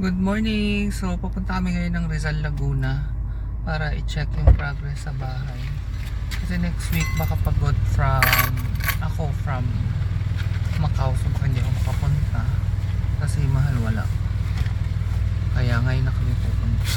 Good morning! So, pupunta kami ngayon ng Rizal Laguna para i-check yung progress sa bahay. Kasi next week baka pagod from ako from Macau so baka hindi ako makapunta kasi mahal wala. Kaya ngayon na kami pupunta.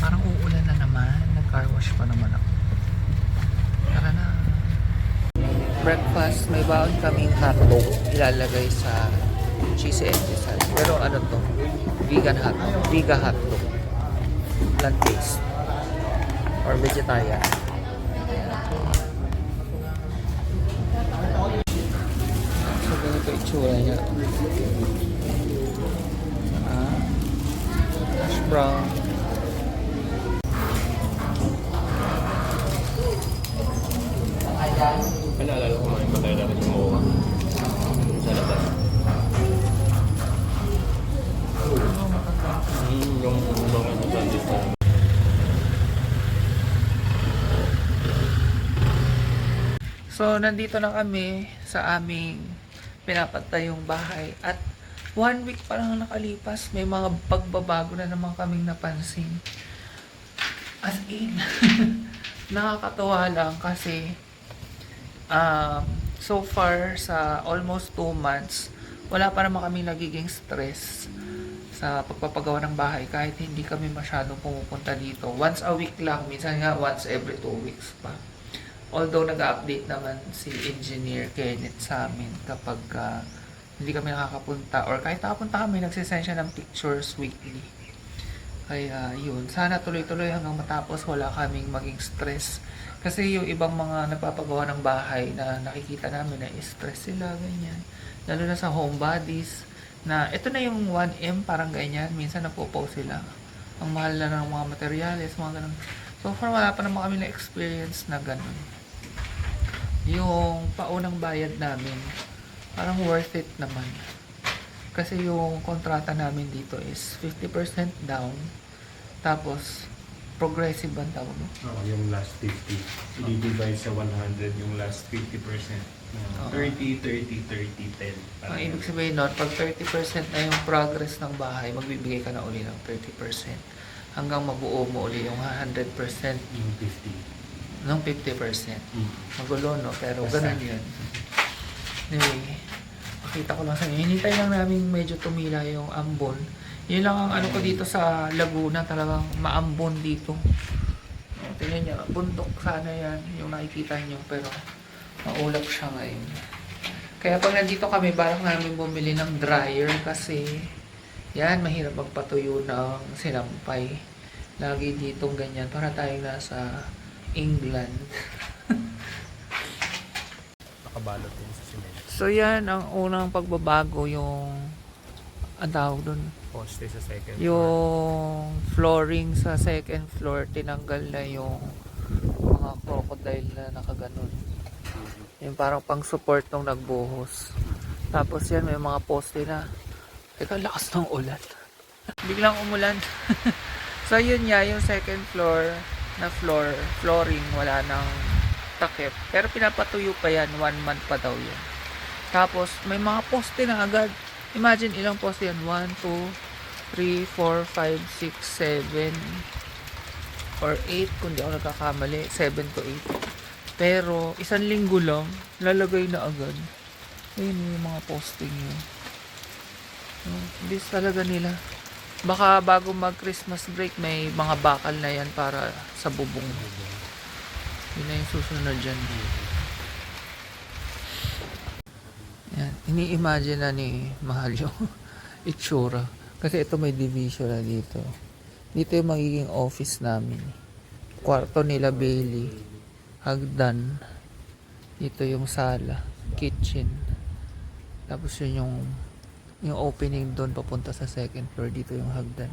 Parang uulan na naman. Nag-car wash pa naman ako. Tara na. Breakfast, may baon kaming hotdog ilalagay sa cheesy endesal. Pero ano to? Vegan hotdog. Vegan hotdog. Plant-based. Or vegetarian. So, ganito itsura niya. Ah, hash brown. Naalala ko kumain pa tayo dapat yung MOA. Sa labas. Mm, yung moment sa Sunday sa So, nandito na kami sa aming pinapatayong bahay. At one week pa lang nakalipas, may mga pagbabago na naman kaming napansin. As in, nakakatawa lang kasi um, so far sa almost two months, wala pa naman kami nagiging stress sa pagpapagawa ng bahay kahit hindi kami masyadong pumupunta dito. Once a week lang, minsan nga once every two weeks pa. Although nag-update naman si Engineer Kenneth sa amin kapag ah, hindi kami nakakapunta or kahit nakapunta kami, nagsisend siya ng pictures weekly. Kaya yun, sana tuloy-tuloy hanggang matapos wala kaming maging stress. Kasi yung ibang mga nagpapagawa ng bahay na nakikita namin na stress sila, ganyan. Lalo na sa homebodies, na ito na yung 1M, parang ganyan. Minsan napopost sila. Ang mahal na ng mga materyales, mga ganun. So far, wala pa naman kami na experience na ganun. Yung paunang bayad namin, parang worth it naman. Kasi yung kontrata namin dito is 50% down. Tapos, progressive ang tawag mo? Oo, yung last 50. I-divide sa 100 yung last 50%. Oo. 30, 30, 30, 10. Ang ibig sabihin nun, pag 30% na yung progress ng bahay, magbibigay ka na uli ng 30%. Hanggang mabuo mo uli yung 100% Yung 50. Ng 50%. Mm. Magulo, no? Pero Basta. ganun yun. Anyway, pakita ko lang sa inyo. Hinintay lang namin medyo tumila yung ambon. Yun lang ang ano ko dito sa Laguna, talagang maambon dito. Tingnan nyo, bundok sana yan, yung nakikita nyo, pero maulap siya ngayon. Kaya pag nandito kami, balak namin bumili ng dryer kasi yan, mahirap magpatuyo ng sinampay. Lagi ditong ganyan, para tayong nasa England. Nakabalot din sa cement. So yan ang unang pagbabago yung ang tawag dun Poste sa second floor. yung flooring sa second floor tinanggal na yung mga crocodile na nakaganon yung parang pang support nung nagbuhos tapos yan may mga poste na teka lakas ng ulan biglang umulan so yun nga yung second floor na floor flooring wala nang takip. Pero pinapatuyo pa yan one month pa daw yun. Tapos may mga poste na agad. Imagine ilang poste yan? 1, 2, 3, 4, 5, 6, 7 or 8 kung di ako nagkakamali 7 to 8 pero isang linggo lang lalagay na agad. Ayun yung mga posting yun. Oh, bis talaga nila baka bago mag Christmas break may mga bakal na yan para sa bubong. Yun na yung susunod dyan. Yan. Ini-imagine na ni Mahal yung itsura. Kasi ito may division na dito. Dito yung magiging office namin. Kwarto nila Bailey. Hagdan. Dito yung sala. Kitchen. Tapos yun yung yung opening doon papunta sa second floor dito yung hagdan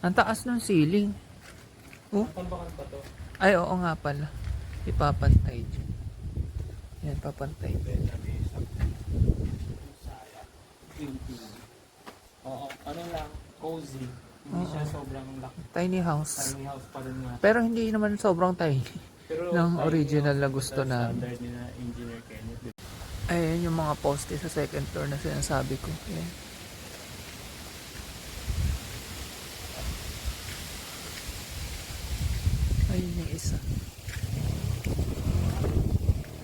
ang taas ng ceiling oh ay oo nga pala ipapantay dyan yan papantay Oo, ano lang, cozy. Hindi Oo. siya sobrang laki. tiny house Tiny house pa rin nga. pero hindi naman sobrang tiny Pero ng original na gusto namin. Standard ni na Engineer Kenneth. Ayan yung mga poste sa second floor na sinasabi ko. Ayan. Ayun yung isa.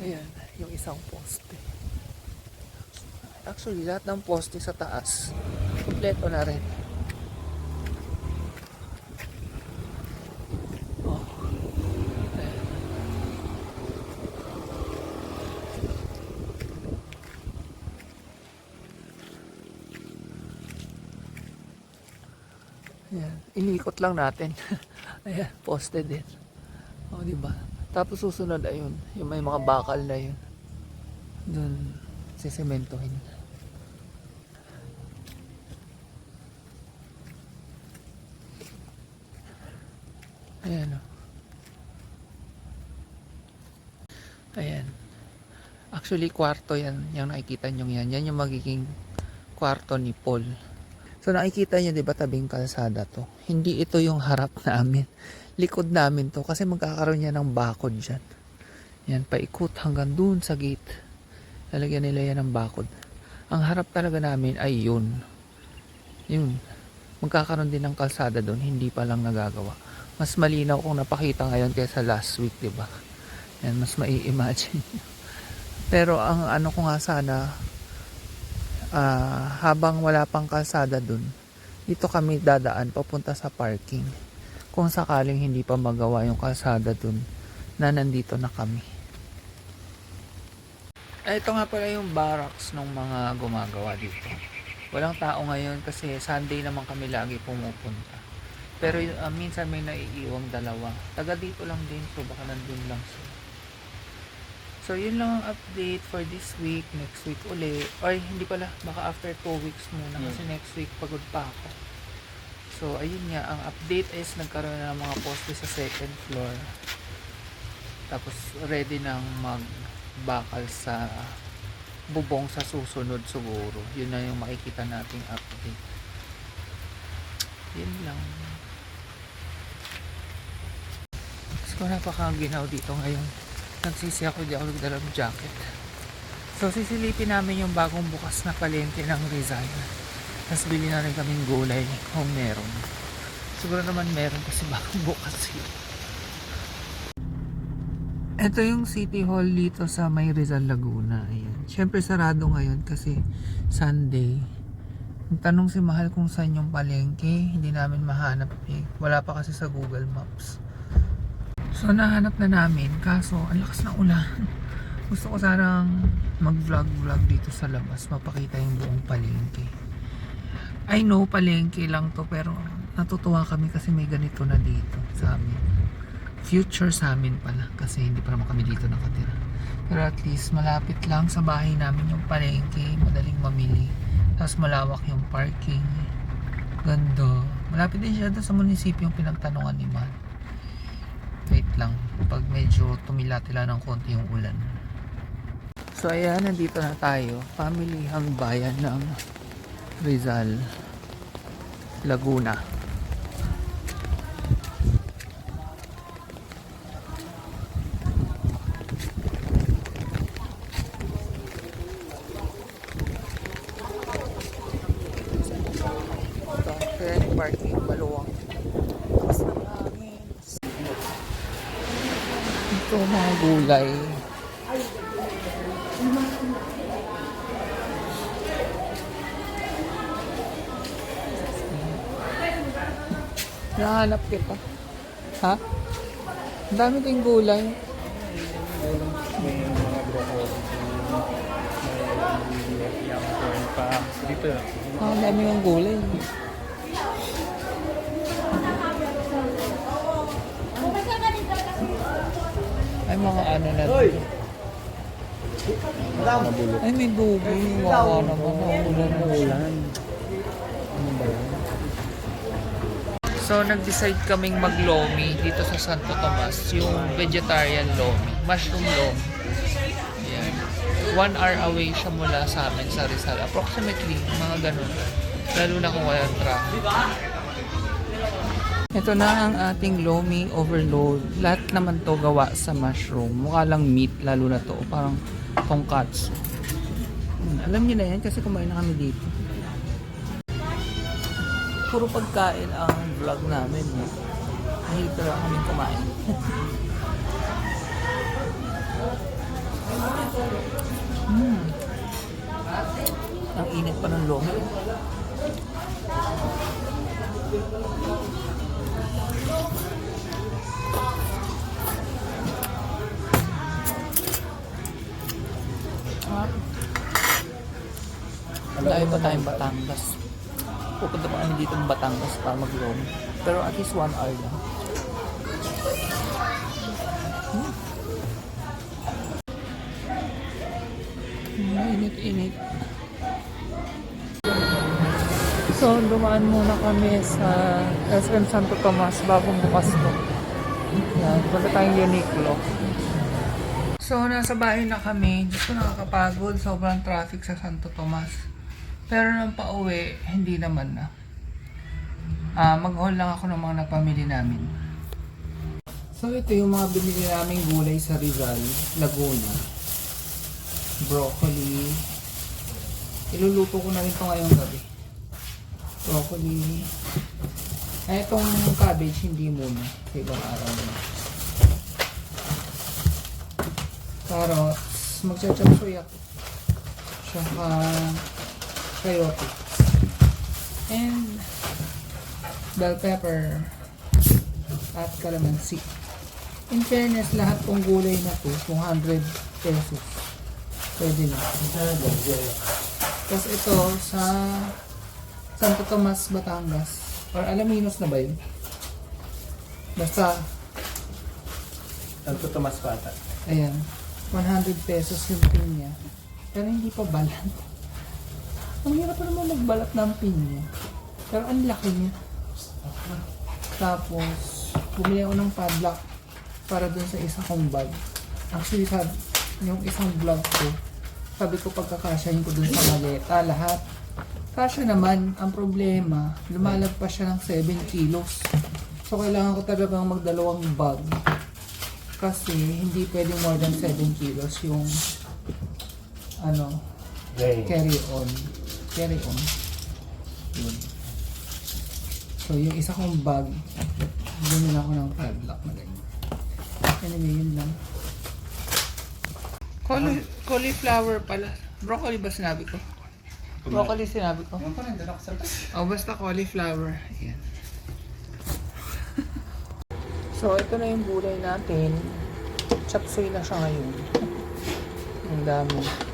Ayan, yung isang poste. Actually, lahat ng poste sa taas, kompleto na rin. Oh. Ayan. Ayan, inikot lang natin. Ayan, poste din. O, di ba? Tapos susunod ayun, yung may mga bakal na yun. Doon, sisementohin. Ayan o. Ayan. Actually, kwarto yan. Yung nakikita nyo yan. Yan yung magiging kwarto ni Paul. So nakikita niyo 'di ba tabing kalsada to. Hindi ito yung harap namin. Likod namin to kasi magkakaroon niya ng bakod diyan. Yan paikot hanggang dun sa gate. Lalagyan nila yan ng bakod. Ang harap talaga namin ay yun. Yun. Magkakaroon din ng kalsada doon, hindi pa lang nagagawa. Mas malinaw kung napakita ngayon kaysa last week, 'di ba? Yan mas mai-imagine. Pero ang ano ko nga sana ah, habang wala pang kalsada dun, dito kami dadaan papunta sa parking. Kung sakaling hindi pa magawa yung kalsada dun, na nandito na kami. Ay, ito nga pala yung barracks ng mga gumagawa dito. Walang tao ngayon kasi Sunday naman kami lagi pumupunta. Pero uh, minsan may naiiwang dalawa. Taga dito lang din, so baka nandun lang sila. So, yun lang ang update for this week. Next week uli. Or hindi pala, baka after 2 weeks muna. Kasi next week pagod pa ako. So, ayun nga. Ang update is nagkaroon na ng mga poste sa second floor. Tapos, ready nang magbakal sa bubong sa susunod siguro. Yun na yung makikita nating update. Yun lang. Gusto ko napakaginaw dito ngayon nagsisi ako di ako nagdala ng jacket. So sisilipin namin yung bagong bukas na palengke ng Rizal tapos bili na rin kaming gulay kung meron. Siguro naman meron kasi bagong bukas yun. Ito yung City Hall dito sa may Rizal Laguna. Ayan. syempre sarado ngayon kasi Sunday. Tanong si Mahal kung saan yung palengke, hindi namin mahanap eh. Wala pa kasi sa Google Maps. So nahanap na namin kaso ang lakas ng ulan. Gusto ko sanang mag-vlog-vlog dito sa labas, mapakita yung buong palengke. I know palengke lang to pero natutuwa kami kasi may ganito na dito sa amin. Future sa amin pala kasi hindi pa naman kami dito nakatira. Pero at least malapit lang sa bahay namin yung palengke, madaling mamili. Tapos malawak yung parking. Ganda. Malapit din siya doon sa munisipyo yung pinagtanungan ni Man wait lang pag medyo tumila-tila ng konti yung ulan. So ayan nandito na tayo. Pamilihang bayan ng Rizal Laguna ito kaya parking maluwang tapos ng hangin ito mga gulay. Nahanap kita. Ha? Ang dami ding gulay. May mga pa. Dito. Ah, Ang dami yung gulay. Ay, mga ano na dito. Ay, may dubi. Wawa naman. Naulan na siya. Ano ba yan? So, nag-decide kaming mag-lomi dito sa Santo Tomas. Yung vegetarian lomi. Mushroom lomi. Yan. One hour away siya mula sa amin sa Rizal. Approximately, mga ganun. Lalo na kung walang traffic. Ito na ang ating lomi overload. Lahat naman to gawa sa mushroom. Mukha lang meat, lalo na to. Parang tonkatsu. Hmm, alam niyo na yan kasi kumain na kami dito. Puro pagkain ang vlog namin. Mahilig talaga kami kumain. Hmm. Ang init pa ng lomi. Ah. Dahil pa tayong Batangas. Pupunta pa kami dito ng Batangas para mag-roam. Pero at least one hour lang. Hmm. Init-init. So, dumaan muna kami sa SM Santo Tomas bagong bukas to. Yan, punta tayong Uniqlo. So, nasa bahay na kami. Diyos ko nakakapagod. Sobrang traffic sa Santo Tomas. Pero nang pauwi, hindi naman na. Ah, mag-haul lang ako ng mga napamili namin. So, ito yung mga binili naming gulay sa Rizal, Laguna. Broccoli. Iluluto ko na rin ito ngayong gabi. Broccoli. Ay, itong cabbage, hindi muna. Sa ibang araw na. Carrots. Magchachapsoy ako. Tsaka chayote. And bell pepper at calamansi. In fairness, lahat ng gulay na to, 200 pesos. Pwede na. Tapos ito sa Santo Tomas, Batangas. Or Alaminos na ba yun? Basta, Santo Tomas Pata. ayan, 100 pesos yung pin niya. Pero hindi pa balat. Ang hirap pa naman magbalat ng pin niya. Pero ang laki niya. Tapos, bumili ako ng padlock para dun sa isa kong bag. Actually, sabi, yung isang vlog ko, sabi ko pagkakasyahin ko dun sa maleta, lahat. Kasya naman, ang problema, lumalagpas siya ng 7 kilos. So, kailangan ko talagang magdalawang bag. Kasi, hindi pwedeng more than 7 kilos yung, ano, carry on. Carry on. Yun. So, yung isa kong bag, bumili ako ng padlock na ganyan. Anyway, yun lang. Cauli- cauliflower pala. Broccoli ba sinabi ko? Broccoli sinabi ko. Yung pa rin, dala ko sa labas. O, basta cauliflower. Ayan. so, ito na yung gulay natin. Chapsuy na siya ngayon. Ang dami.